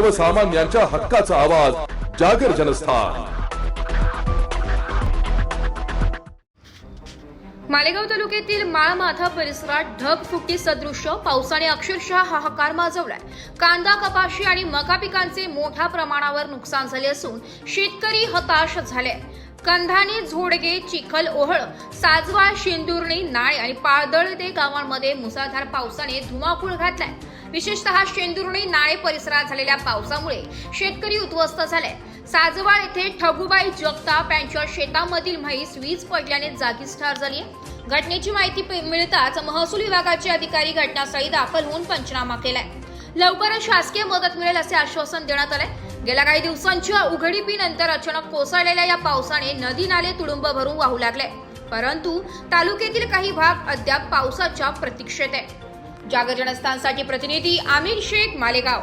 सर्वसामान्यांच्या हक्काचा आवाज जागर जनस्थान. मालेगाव तालुक्यातील माळमाथा परिसरात ढग फुटी सदृश्य पावसाने अक्षरशः हाहाकार माजवलाय. कांदा कपाशी आणि मका पिकांचे मोठ्या प्रमाणावर नुकसान झाले असून शेतकरी हताश झाले कंधाने झोडगे चिखल ओहळ साजवा शेंदुर्णी नाळे आणि पाळदळदे गावांमध्ये मुसळधार पावसाने धुमाकूळ घातलाय. विशेषतः शेंदुर्णी नाळे परिसरात झालेल्या पावसामुळे शेतकरी उद्ध्वस्त झाले. साजवाळ येथे ठगुबाई जगताप यांच्या शेतामधील म्हैस वीज पडल्याने जागीच ठार झाली आहे. घटनेची माहिती मिळताच महसूल विभागाचे अधिकारी घटनास्थळी दाखल होऊन पंचनामा केलाय. लवकरच शासकीय मदत मिळेल असे आश्वासन देण्यात आले गेल्या काही दिवसांच्या उघडीपीनंतर अचानक कोसळलेल्या या पावसाने नदी नाले तुडुंब भरून वाहू लागले. परंतु तालुक्यातील काही भाग अद्याप पावसाच्या प्रतीक्षेत आहे जागर जनस्थानसाठी प्रतिनिधी आमिर शेख मालेगाव.